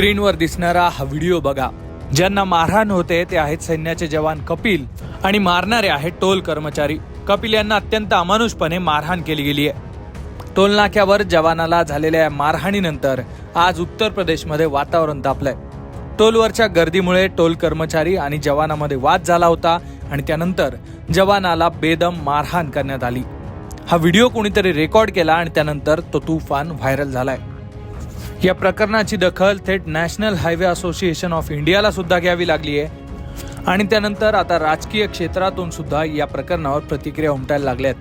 स्क्रीनवर दिसणारा हा व्हिडिओ बघा. ज्यांना मारहाण होते ते आहेत सैन्याचे जवान कपिल आणि मारणारे आहेत टोल कर्मचारी. कपिल यांना अत्यंत अमानुषपणे मारहाण केली गेली आहे. टोल नाक्यावर जवानाला झालेल्या या मारहाणीनंतर आज उत्तर प्रदेशमध्ये वातावरण तापलंय. टोलवरच्या गर्दीमुळे टोल कर्मचारी आणि जवानामध्ये वाद झाला होता आणि त्यानंतर जवानाला बेदम मारहाण करण्यात आली. हा व्हिडिओ कोणीतरी रेकॉर्ड केला आणि त्यानंतर तो तुफान व्हायरल झालाय. या प्रकरणाची दखल थेट नॅशनल हायवे असोसिएशन ऑफ इंडियाला सुद्धा घ्यावी लागली आहे. आणि त्यानंतर आता राजकीय क्षेत्रातून सुद्धा या प्रकरणावर प्रतिक्रिया उमटायला लागल्यात.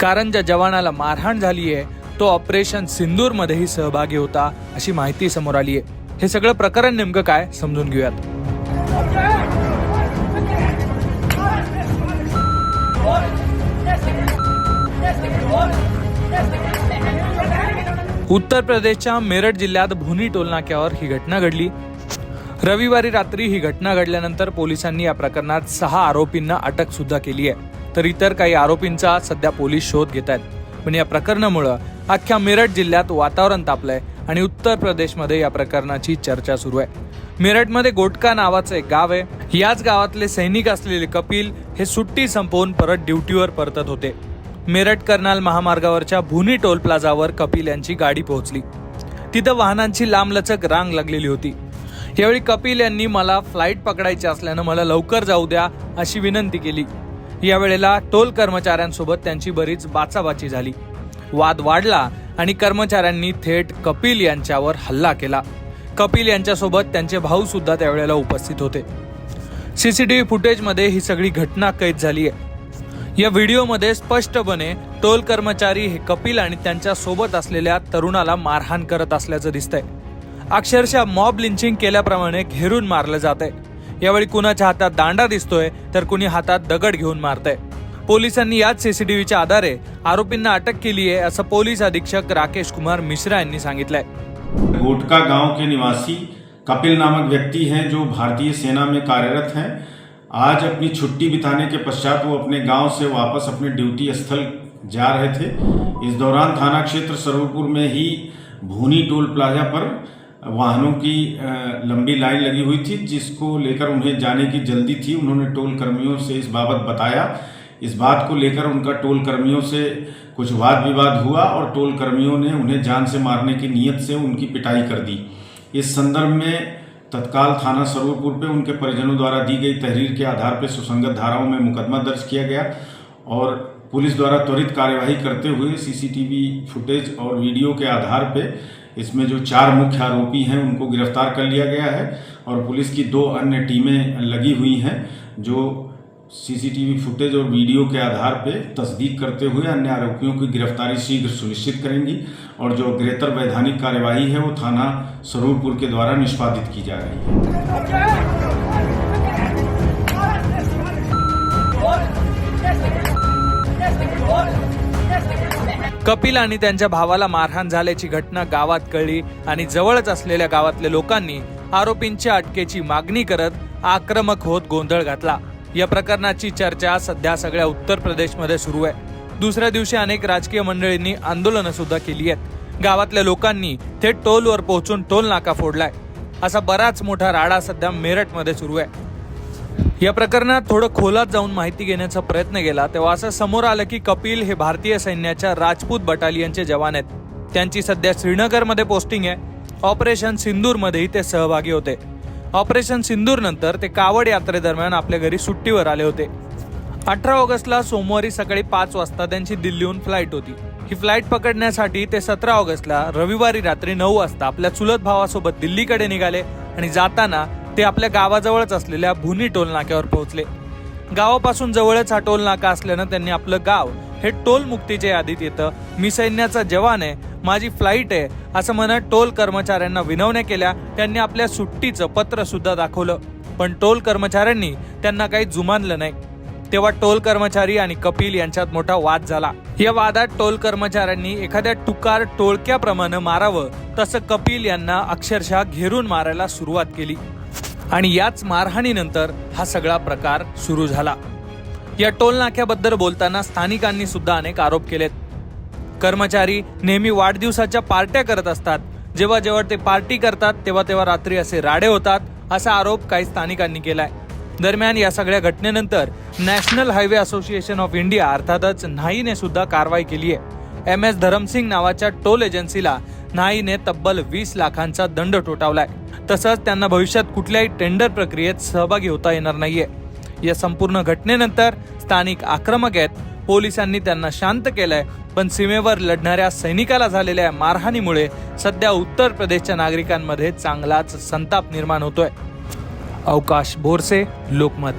कारण ज्या जवानाला मारहाण झाली आहे तो ऑपरेशन सिंदूरमध्येही सहभागी होता अशी माहिती समोर आली आहे. हे सगळं प्रकरण नेमकं काय समजून घेऊयात. उत्तर प्रदेशच्या मेरठ जिल्ह्यात भुनी टोलनाक्यावर ही घटना घडली. रविवारी रात्री ही घटना घडल्यानंतर पोलिसांनी या प्रकरणात सहा आरोपींना अटक सुद्धा केली आहे. तर इतर काही आरोपींचा सध्या पोलीस शोध घेत आहेत. पण या प्रकरणामुळं अख्ख्या मेरठ जिल्ह्यात वातावरण तापलंय आणि उत्तर प्रदेशमध्ये या प्रकरणाची चर्चा सुरू आहे. मेरठमध्ये गोटका नावाचं एक गाव आहे. याच गावातले सैनिक असलेले कपिल हे सुट्टी संपवून परत ड्युटीवर परतत होते. मेरठ कर्नाल महामार्गावरच्या भुनी टोल प्लाझावर कपिल यांची गाडी पोहोचली. तिथं वाहनांची लांबलचक रांग लागलेली होती. यावेळी कपिल यांनी मला फ्लाईट पकडायची असल्यानं मला लवकर जाऊ द्या अशी विनंती केली. यावेळेला टोल कर्मचाऱ्यांसोबत त्यांची बरीच बाचाबाची झाली. वाद वाढला आणि कर्मचाऱ्यांनी थेट कपिल यांच्यावर हल्ला केला. कपिल यांच्यासोबत त्यांचे भाऊ सुद्धा त्यावेळेला उपस्थित होते. सीसीटीव्ही फुटेजमध्ये ही सगळी घटना कैद झाली आहे या व्हिडिओमध्ये स्पष्टपणे टोल कर्मचारी हे कपिल आणि त्यांच्यासोबत असलेल्या तरुणाला मारहाण करत असल्याचं दिसतंय. अक्षरशः मॉब लिंचिंग केल्याप्रमाणे घेरून मारलं जात आहे यावेळी कुणाच्या हातात दांडा दिसतोय तर कुणी हातात दगड घेऊन मारतंय. पोलिसांनी याच सीसीटीव्हीच्या आधारे आरोपींना अटक केली आहे असं पोलीस अधीक्षक राकेश कुमार मिश्रा यांनी सांगितलंय. गोटका गांव के निवासी कपिल नामक व्यक्ति हैं जो भारतीय सेना में कार्यरत हैं। आज अपनी छुट्टी बिताने के पश्चात वो अपने गाँव से वापस अपने ड्यूटी स्थल जा रहे थे। इस दौरान थाना क्षेत्र सर्वपुर में ही भूनी टोल प्लाजा पर वाहनों की लंबी लाइन लगी हुई थी, जिसको लेकर उन्हें जाने की जल्दी थी। उन्होंने टोल कर्मियों से इस बाबत बताया। इस बात को लेकर उनका टोल कर्मियों से कुछ वाद विवाद हुआ और टोल कर्मियों ने उन्हें जान से मारने की नीयत से उनकी पिटाई कर दी। इस संदर्भ में तत्काल थाना सरोपुर पे उनके परिजनों द्वारा दी गई तहरीर के आधार पर सुसंगत धाराओं में मुकदमा दर्ज किया गया और पुलिस द्वारा त्वरित कार्यवाही करते हुए सीसीटीवी फुटेज और वीडियो के आधार पर इसमें जो चार मुख्य आरोपी हैं, उनको गिरफ़्तार कर लिया गया है और पुलिस की दो अन्य टीमें लगी हुई हैं, जो सीसीटीवी फुटेज और वीडियो के आधार पे तस्दीक करते हुए अन्य आरोपियों की गिरफ्तारी शीघ्र सुनिश्चित करेंगी और जो अग्रेतर वैधानिक कार्यवाही है वो थाना सरूरपुर के द्वारा निष्पादित की जा रही है। कपिल आणि त्यांच्या भावाला मारहाण झाल्याची घटना गावात कळली आणि जवळच असलेल्या गावातल्या लोकांनी आरोपींच्या अटकेची मागणी करत आक्रमक होत गोंधळ घातला. या प्रकरणाची चर्चा सध्या सगळ्या उत्तर प्रदेशमध्ये सुरू आहे. दुसऱ्या दिवशी अनेक राजकीय मंडळींनी आंदोलनं सुद्धा केली आहेत. गावातल्या लोकांनी थेट टोलवर पोहोचून टोल नाका फोडलाय. असा बराच मोठा राडा सध्या मेरठमध्ये सुरू आहे. या प्रकरणात थोडं खोलात जाऊन माहिती घेण्याचा प्रयत्न केला तेव्हा असं समोर आलं की कपिल हे भारतीय सैन्याच्या राजपूत बटालियनचे जवान आहेत. त्यांची सध्या श्रीनगरमध्ये पोस्टिंग आहे. ऑपरेशन सिंदूरमध्येही ते सहभागी होते. ऑपरेशन सिंदूर नंतर ते कावड यात्रेदरम्यान आपल्या घरी सुट्टीवर आले होते. अठरा ऑगस्टला सोमवारी सकाळी पाच वाजता त्यांची दिल्लीहून फ्लाईट होती. ही फ्लाईट पकडण्यासाठी ते सतरा ऑगस्टला रविवारी रात्री नऊ वाजता आपल्या चुलत भावासोबत दिल्लीकडे निघाले आणि जाताना ते आपल्या गावाजवळच असलेल्या भुनी टोल नाक्यावर पोहोचले. गावापासून जवळच हा टोल नाका असल्यानं त्यांनी आपलं गाव हे टोल मुक्तीच्या यादीत येतं. मी सैन्याचा जवान आहे माझी फ्लाईट आहे. असं म्हणत टोल कर्मचाऱ्यांना विनवण्या केल्या. त्यांनी आपल्या सुट्टीचं पत्र सुद्धा दाखवलं. पण टोल कर्मचाऱ्यांनी त्यांना काही जुमानलं नाही. तेव्हा टोल कर्मचारी आणि कपिल यांच्यात मोठा वाद झाला. या वादात टोल कर्मचाऱ्यांनी एखाद्या टुकार टोळक्याप्रमाणे मारावं तसं कपिल यांना अक्षरशः घेरून मारायला सुरुवात केली. आणि याच मारहाणीनंतर हा सगळा प्रकार सुरू झाला. या टोल नाक्याबद्दल बोलताना स्थानिकांनी सुद्धा अनेक आरोप केलेत. कर्मचारी नेहमी वाढदिवसाच्या पार्ट्या करत असतात. जेव्हा जेव्हा ते पार्टी करतात तेव्हा तेव्हा रात्री असे राडे होतात असा आरोप काही स्थानिकांनी केलाय. दरम्यान या सगळ्या घटनेनंतर national highway association of India अर्थातच न्हाईने सुद्धा कारवाई केली आहे एम एस धरमसिंग नावाच्या टोल एजन्सीला न्हाईने तब्बल वीस लाखांचा दंड ठोठावलाय. तसंच त्यांना भविष्यात कुठल्याही टेंडर प्रक्रियेत सहभागी होता येणार नाहीये. या संपूर्ण घटनेनंतर स्थानिक आक्रमक आहेत पोलिसांनी त्यांना शांत केलंय पण सीमेवर लढणाऱ्या सैनिकाला झालेल्या मारहाणीमुळे सध्या उत्तर प्रदेशच्या नागरिकांमध्ये चांगलाच संताप निर्माण होतोय. अवकाश बोरसे लोकमत.